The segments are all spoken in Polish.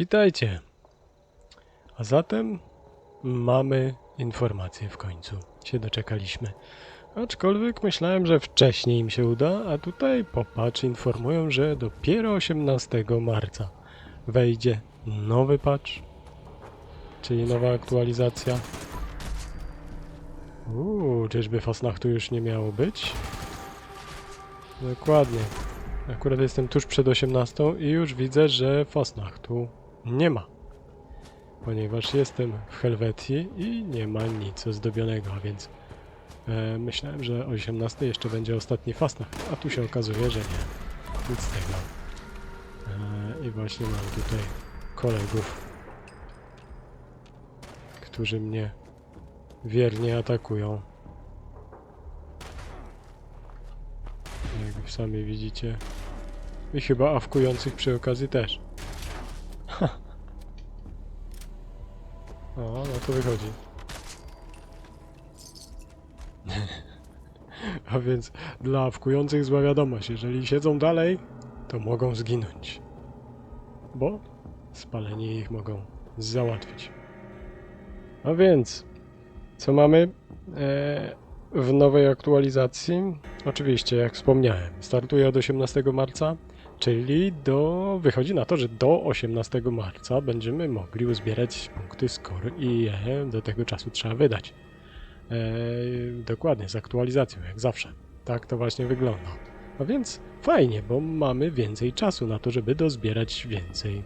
Witajcie. A zatem mamy informację w końcu. Się doczekaliśmy. Aczkolwiek myślałem, że wcześniej im się uda, a tutaj popatrz, informują, że dopiero 18 marca wejdzie nowy patch, czyli nowa aktualizacja. Uuu, czyżby Fasnachtu już nie miało być? Dokładnie. Akurat jestem tuż przed 18 i już widzę, że Fasnachtu nie ma. Ponieważ jestem w Helwetii i nie ma nic ozdobionego, a więc e, myślałem, że o 18 jeszcze będzie ostatni Fasnacht, a tu się okazuje, że nie. Nic z tego. E, I właśnie mam tutaj kolegów, którzy mnie wiernie atakują. Jak sami widzicie. I chyba awkujących przy okazji też. O, no to wychodzi. A więc dla awkujących zła wiadomość. Jeżeli siedzą dalej, to mogą zginąć. Bo spalenie ich mogą załatwić. A więc, co mamy e, w nowej aktualizacji? Oczywiście, jak wspomniałem, startuje od 18 marca, czyli do, wychodzi na to, że do 18 marca będziemy mogli uzbierać punkty score i je do tego czasu trzeba wydać. E, dokładnie, z aktualizacją, jak zawsze. Tak to właśnie wygląda. A więc fajnie, bo mamy więcej czasu na to, żeby dozbierać więcej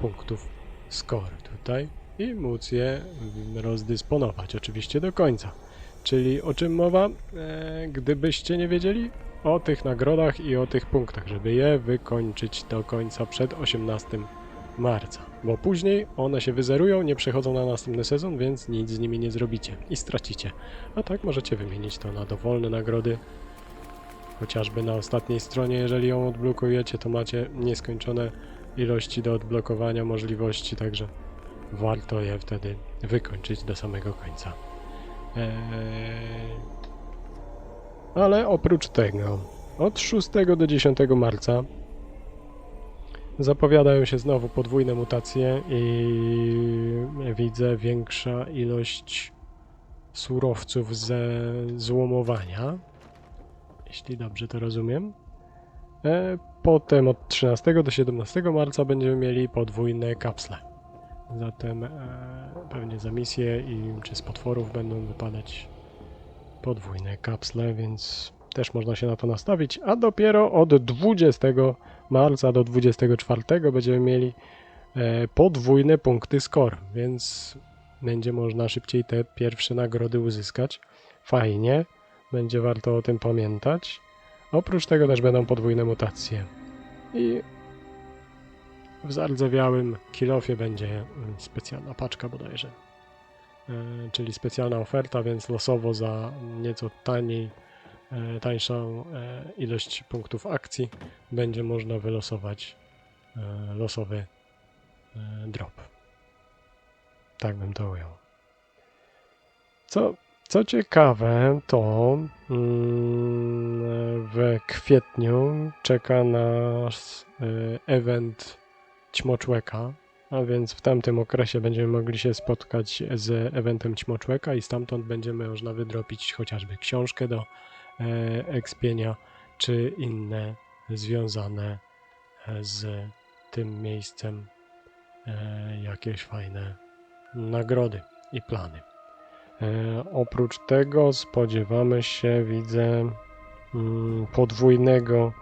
punktów score tutaj i móc je rozdysponować oczywiście do końca. Czyli o czym mowa? E, gdybyście nie wiedzieli, o tych nagrodach i o tych punktach, żeby je wykończyć do końca przed 18 marca. Bo później one się wyzerują, nie przechodzą na następny sezon, więc nic z nimi nie zrobicie i stracicie. A tak możecie wymienić to na dowolne nagrody. Chociażby na ostatniej stronie, jeżeli ją odblokujecie, to macie nieskończone ilości do odblokowania możliwości, także warto je wtedy wykończyć do samego końca. Eee... Ale oprócz tego, od 6 do 10 marca zapowiadają się znowu podwójne mutacje i widzę większa ilość surowców ze złomowania, jeśli dobrze to rozumiem. E, Potem od 13 do 17 marca będziemy mieli podwójne kapsle. Zatem e, pewnie za misje i czy z potworów będą wypadać podwójne kapsle, więc też można się na to nastawić. A dopiero od 20 marca do 24 będziemy mieli e, podwójne punkty score, więc będzie można szybciej te pierwsze nagrody uzyskać. Fajnie, będzie warto o tym pamiętać. Oprócz tego też będą podwójne mutacje. I w zardzewiałym kilofie będzie mm, specjalna paczka bodajże. E, czyli specjalna oferta, więc losowo za nieco taniej, e, tańszą e, ilość punktów akcji będzie można wylosować losowy drop. Tak bym to ujął. Co, co ciekawe, to mm, w kwietniu czeka nas event Ćmoczłeka, a więc w tamtym okresie będziemy mogli się spotkać z eventem Ćmoczłeka i stamtąd będziemy można wydropić chociażby książkę do e, ekspienia, czy inne związane e, z tym miejscem e, jakieś fajne nagrody i plany. Oprócz tego spodziewamy się, widzę, mm, podwójnego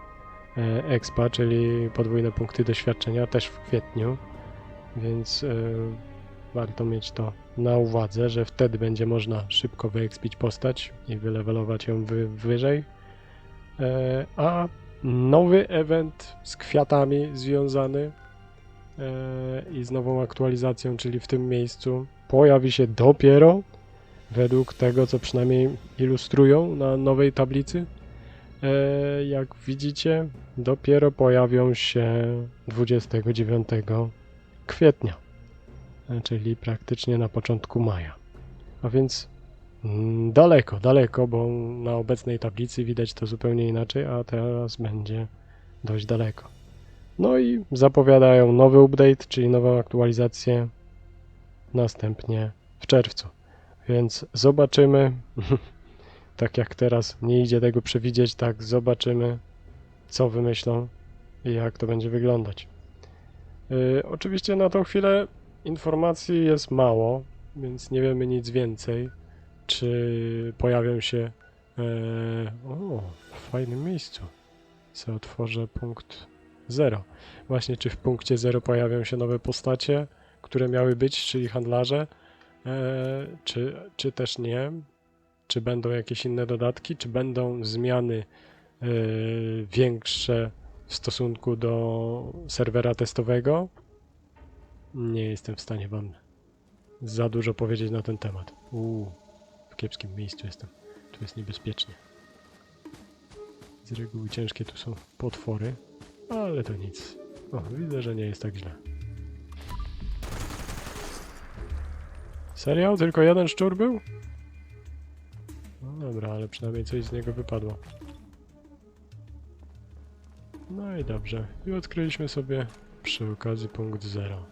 expa, czyli podwójne punkty doświadczenia też w kwietniu, więc e, warto mieć to na uwadze, że wtedy będzie można szybko wyekspić postać i wylewelować ją wy, wyżej. E, a nowy event z kwiatami związany e, i z nową aktualizacją, czyli w tym miejscu, pojawi się dopiero według tego, co przynajmniej ilustrują na nowej tablicy. Jak widzicie, dopiero pojawią się 29 kwietnia, czyli praktycznie na początku maja. A więc mm, daleko, daleko, bo na obecnej tablicy widać to zupełnie inaczej, a teraz będzie dość daleko. No i zapowiadają nowy update, czyli nową aktualizację następnie w czerwcu. Więc zobaczymy. tak jak teraz nie idzie tego przewidzieć, tak zobaczymy, co wymyślą i jak to będzie wyglądać. Yy, oczywiście na tą chwilę informacji jest mało, więc nie wiemy nic więcej. Czy pojawią się. E, o, w fajnym miejscu. Se otworzę punkt 0. Właśnie, czy w punkcie 0 pojawią się nowe postacie, które miały być, czyli handlarze, e, czy, czy też nie? Czy będą jakieś inne dodatki, czy będą zmiany e, większe w stosunku do serwera testowego? Nie jestem w stanie wam za dużo powiedzieć na ten temat. Uuu, w kiepskim miejscu jestem. Tu jest niebezpiecznie. Z reguły ciężkie tu są potwory, ale to nic. O, widzę, że nie jest tak źle. Serio? Tylko jeden szczur był? No dobra, ale przynajmniej coś z niego wypadło. No i dobrze. I odkryliśmy sobie przy okazji punkt 0.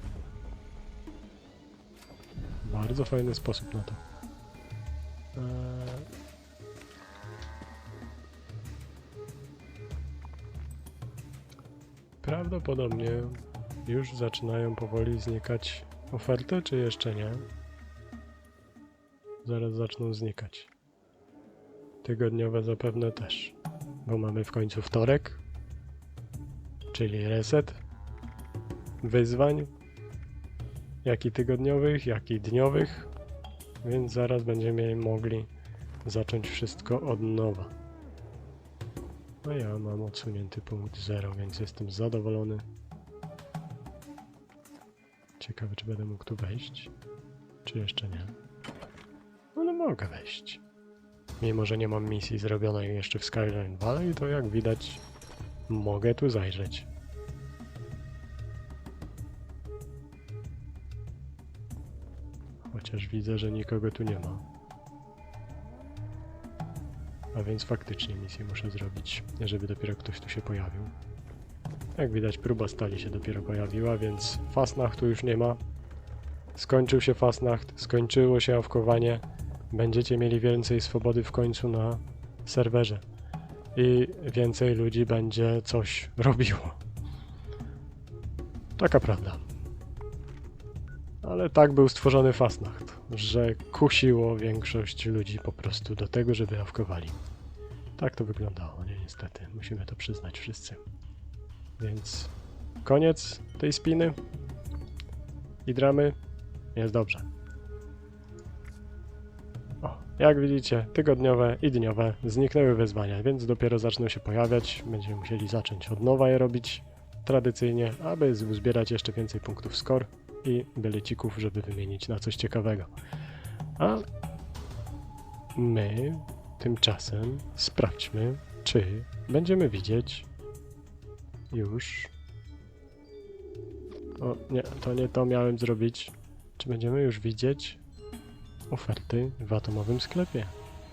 Bardzo fajny sposób na to. Eee... Prawdopodobnie już zaczynają powoli znikać oferty, czy jeszcze nie? Zaraz zaczną znikać. Tygodniowe zapewne też, bo mamy w końcu wtorek, czyli reset wyzwań, jak i tygodniowych, jak i dniowych, więc zaraz będziemy mogli zacząć wszystko od nowa. No ja mam odsunięty punkt 0, więc jestem zadowolony. Ciekawe, czy będę mógł tu wejść, czy jeszcze nie. No, no mogę wejść. Mimo, że nie mam misji zrobionej jeszcze w Skyline Valley, to jak widać mogę tu zajrzeć. Chociaż widzę, że nikogo tu nie ma. A więc faktycznie misję muszę zrobić, żeby dopiero ktoś tu się pojawił. Jak widać próba stali się dopiero pojawiła, więc Fasnachtu już nie ma. Skończył się Fasnacht, skończyło się awkowanie. Będziecie mieli więcej swobody w końcu na serwerze. I więcej ludzi będzie coś robiło. Taka prawda. Ale tak był stworzony Fasnacht, że kusiło większość ludzi po prostu do tego, żeby awkowali. Tak to wyglądało, nie niestety. Musimy to przyznać wszyscy. Więc koniec tej spiny i dramy. Jest dobrze. O, jak widzicie, tygodniowe i dniowe zniknęły wyzwania, więc dopiero zaczną się pojawiać. Będziemy musieli zacząć od nowa je robić tradycyjnie, aby uzbierać jeszcze więcej punktów score i belecików, żeby wymienić na coś ciekawego. A my tymczasem sprawdźmy, czy będziemy widzieć już. O, nie, to nie to miałem zrobić. Czy będziemy już widzieć oferty w atomowym sklepie?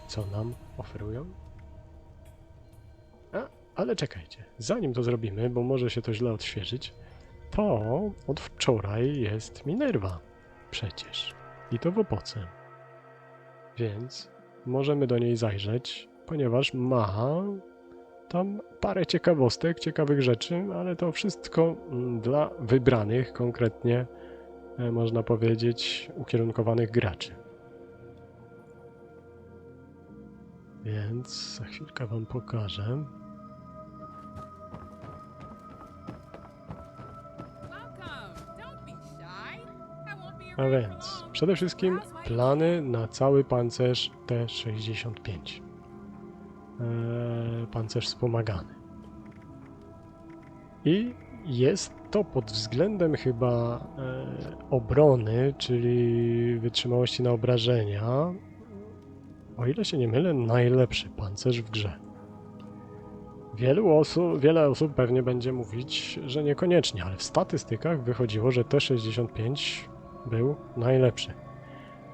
Co nam oferują? A, ale czekajcie, zanim to zrobimy, bo może się to źle odświeżyć, to od wczoraj jest Minerva przecież. I to w opoce. Więc możemy do niej zajrzeć, ponieważ ma tam parę ciekawostek, ciekawych rzeczy, ale to wszystko dla wybranych, konkretnie e, można powiedzieć, ukierunkowanych graczy. Więc za chwilkę Wam pokażę. A więc przede wszystkim plany na cały pancerz T65. Eee, pancerz wspomagany. I jest to pod względem chyba e, obrony, czyli wytrzymałości na obrażenia, o ile się nie mylę, najlepszy pancerz w grze. Wielu osób, wiele osób pewnie będzie mówić, że niekoniecznie, ale w statystykach wychodziło, że T65 był najlepszy.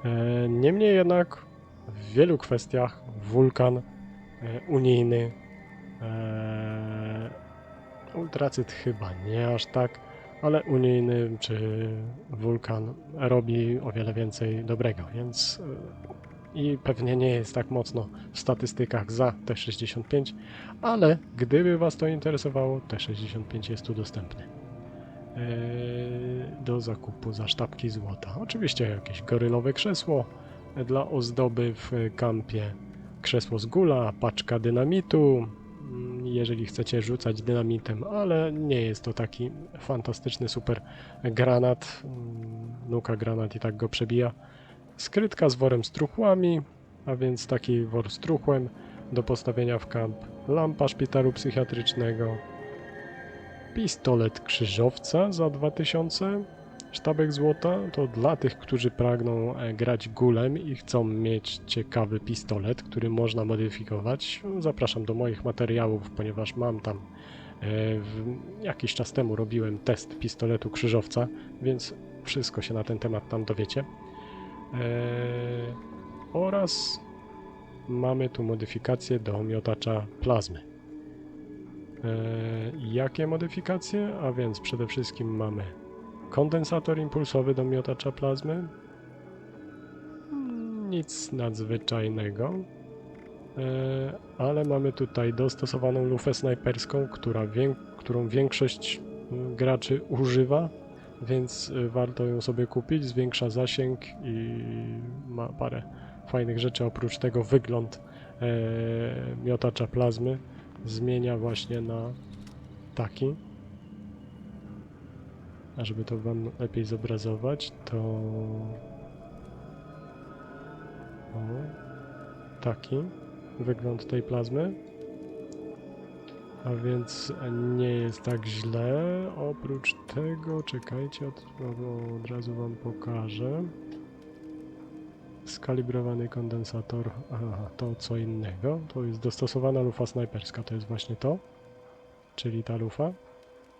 E, Niemniej jednak w wielu kwestiach wulkan e, unijny e, Ultracyt chyba nie aż tak, ale unijny czy wulkan robi o wiele więcej dobrego, więc i pewnie nie jest tak mocno w statystykach za T65, ale gdyby Was to interesowało, T65 jest tu dostępny do zakupu za sztabki złota. Oczywiście jakieś gorylowe krzesło dla ozdoby w kampie, krzesło z gula, paczka dynamitu, mm, jeżeli chcecie rzucać dynamitem, ale nie jest to taki fantastyczny super granat. mm, Nuka granat i tak go przebija. Skrytka z worem z truchłami, a więc taki wor z truchłem do postawienia w kamp. Lampa szpitalu psychiatrycznego. Pistolet krzyżowca za 2000. Sztabek złota to dla tych, którzy pragną e, grać gulem i chcą mieć ciekawy pistolet, który można modyfikować. Zapraszam do moich materiałów, ponieważ mam tam e, jakiś czas temu robiłem test pistoletu krzyżowca, więc wszystko się na ten temat tam dowiecie. E, oraz mamy tu modyfikację do miotacza plazmy. E, jakie modyfikacje? A więc przede wszystkim mamy kondensator impulsowy do miotacza plazmy. Mm, Nic nadzwyczajnego. E, ale mamy tutaj dostosowaną lufę snajperską, która którą większość mm, graczy używa, więc y, warto ją sobie kupić. Zwiększa zasięg i ma parę fajnych rzeczy. Oprócz tego wygląd e, miotacza plazmy zmienia właśnie na taki. A żeby to wam lepiej zobrazować, to o, taki wygląd tej plazmy. A więc nie jest tak źle. Oprócz tego, czekajcie, od, od razu wam pokażę. Skalibrowany kondensator, aha, to co innego. To jest dostosowana lufa snajperska, to jest właśnie to. Czyli ta lufa.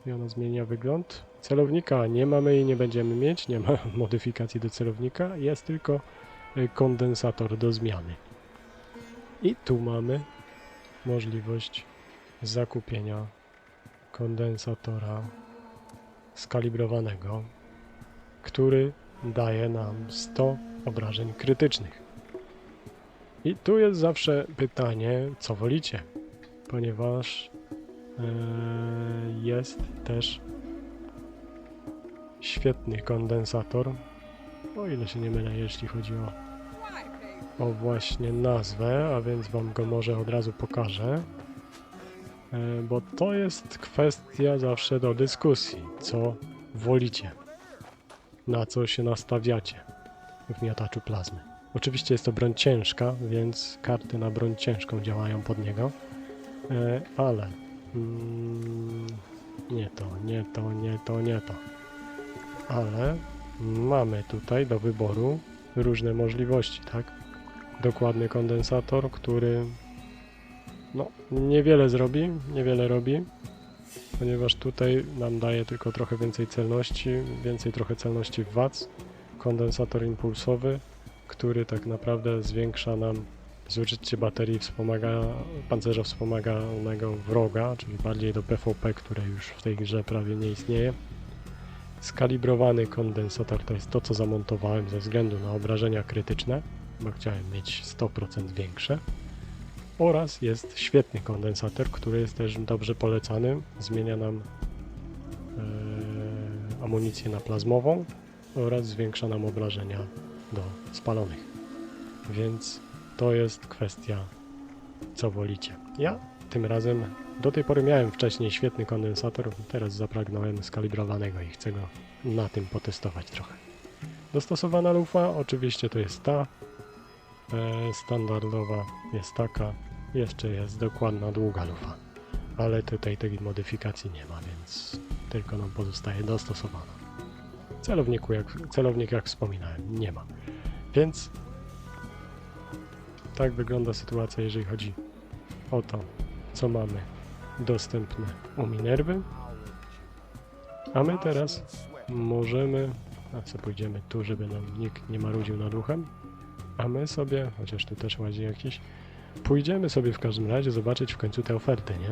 I ona zmienia wygląd. Celownika nie mamy i nie będziemy mieć, nie ma modyfikacji do celownika, jest tylko y, kondensator do zmiany. I tu mamy możliwość zakupienia kondensatora skalibrowanego, który daje nam 100 obrażeń krytycznych. I tu jest zawsze pytanie, co wolicie, ponieważ e, jest też świetny kondensator, o ile się nie mylę, jeśli chodzi o o właśnie nazwę, a więc wam go może od razu pokażę. E, Bo to jest kwestia zawsze do dyskusji, co wolicie, na co się nastawiacie w miotaczu plazmy. Oczywiście jest to broń ciężka, więc karty na broń ciężką działają pod niego, E, ale mm, nie to, nie to, nie to, nie to. Ale mamy tutaj do wyboru różne możliwości, tak? dokładny kondensator, który no, niewiele zrobi, niewiele robi, ponieważ tutaj nam daje tylko trochę więcej celności, więcej trochę celności w WAC. Kondensator impulsowy, który tak naprawdę zwiększa nam zużycie baterii wspomaga, pancerza wspomaganego wroga, czyli bardziej do PvP, które już w tej grze prawie nie istnieje. Skalibrowany kondensator to jest to, co zamontowałem ze względu na obrażenia krytyczne bo chciałem mieć 100% większe. Oraz jest świetny kondensator, który jest też dobrze polecany. Zmienia nam e, amunicję na plazmową oraz zwiększa nam obrażenia do spalonych. Więc to jest kwestia, co wolicie. Ja tym razem do tej pory miałem wcześniej świetny kondensator, teraz zapragnąłem skalibrowanego i chcę go na tym potestować trochę. Dostosowana lufa oczywiście to jest ta, E, standardowa jest taka, jeszcze jest dokładna długa lufa, ale tutaj tej modyfikacji nie ma, więc tylko nam pozostaje dostosowana. Celowniku jak, celownik jak wspominałem, nie ma. Więc tak wygląda sytuacja, jeżeli chodzi o to, co mamy dostępne u Minerwy. A my teraz możemy, a co pójdziemy tu, żeby nam nikt nie marudził nad uchem. A my sobie, chociaż tu też łazi jakiś, pójdziemy sobie w każdym razie zobaczyć w końcu te oferty, nie?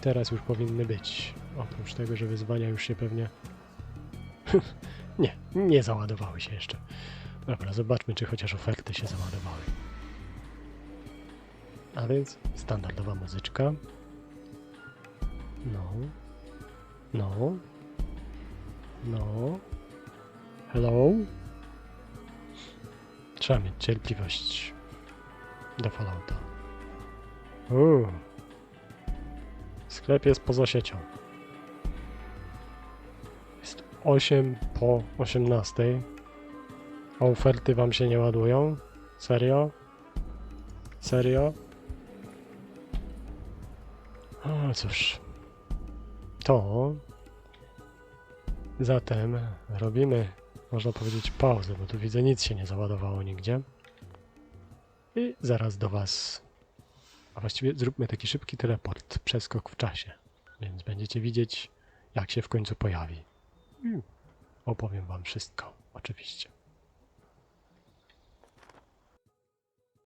Teraz już powinny być. Oprócz tego, że wyzwania już się pewnie. nie, nie załadowały się jeszcze. Dobra, zobaczmy, czy chociaż oferty się załadowały. A więc standardowa muzyczka. No. No. No. Hello? Trzeba mieć cierpliwość do Fallouta. Uuu. Sklep jest poza siecią. Jest 8 po 18. A oferty wam się nie ładują? Serio? Serio? O cóż. To zatem robimy, można powiedzieć, pauzę, bo tu widzę nic się nie załadowało nigdzie. I zaraz do Was. A właściwie zróbmy taki szybki teleport, przeskok w czasie. Więc będziecie widzieć, jak się w końcu pojawi. Opowiem Wam wszystko, oczywiście.